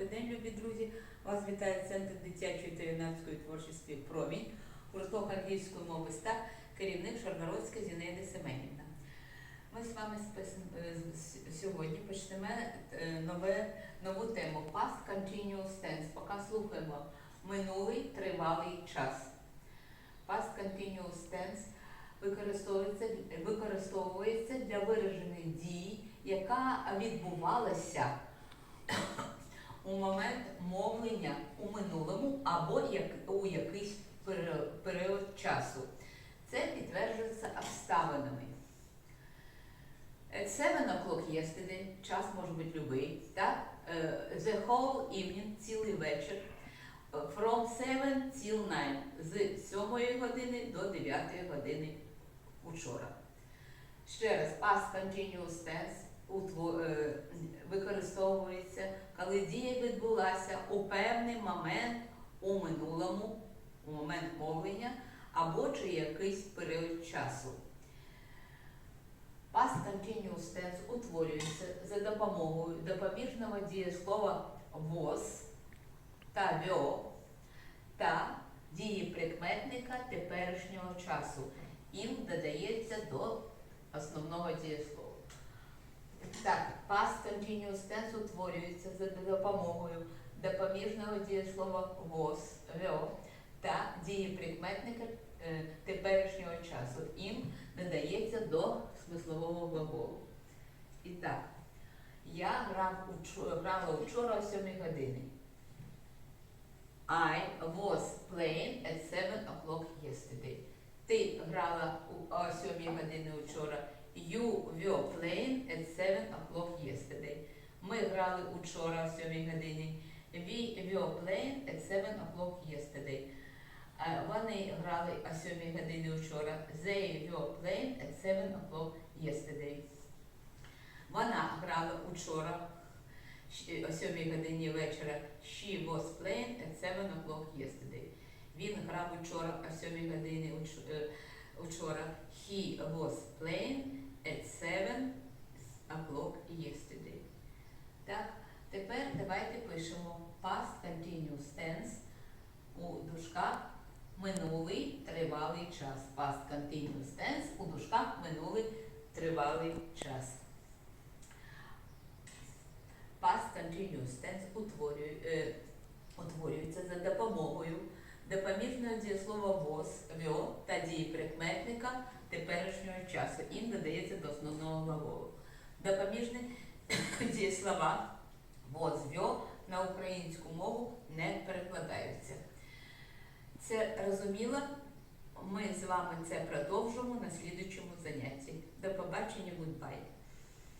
Добрий день, любі друзі. Вас вітає Центр дитячої та юнацької творчості Промінь, гурток англійської мови СТА, керівник Шаргородська Зінаїда Семенівна. Ми з вами е, сьогодні почнемо е, нове, нову тему Past Continuous Tense. Поки слухаємо минулий тривалий час. Past Continuous Tense використовується, використовується для вираження дії, яка відбувалася у момент мовлення у минулому або у якийсь період часу. Це підтверджується обставинами. At 7 o'clock yesterday, час може бути любий, так? Е, The whole evening, цілий вечір. Е, From 7 till 9, з 7 години до 9 години учора. Ще раз, past continuous tense е, використовується, коли дія відбулася у певний момент у минулому, у момент мовлення або чи якийсь період часу. Past continuous tense утворюється за допомогою допоміжного дієслова was та вьо та дії прикметника теперішнього часу. Їм додається до основного дієслова. Так, past continuous tense утворюється за допомогою допоміжного дієслова was, вьо та дії прикметника е, теперішнього часу. Їм додається до смислового глаголу. І так, я грав учо- грала вчора о 7 годині. I was playing at 7 o'clock yesterday. Ти грала о 7 годині вчора. You were playing at 7 o'clock yesterday. Ми грали учора о 7 годині. We were playing at 7 o'clock yesterday. Е, Вони грали о 7 годині вчора. They were playing at 7 o'clock yesterday. Вона грала учора о 7 годині вечора. She was playing at 7 o'clock yesterday. Він грав учора о 7 годині е, учора. He was playing at 7 o'clock yesterday. Так, давайте пишемо past continuous tense у дужках минулий тривалий час. Past continuous tense у дужках минулий тривалий час. Past continuous tense утворює, е, утворюється за допомогою допоміжного дієслова was, вьо та дії прикметника теперішнього часу. Їм додається до основного глаголу. Допоміжні дієслова was, вьо на українську мову не перекладаються. Це розуміло? Ми з вами це продовжимо на слідучому занятті. До побачення, goodbye!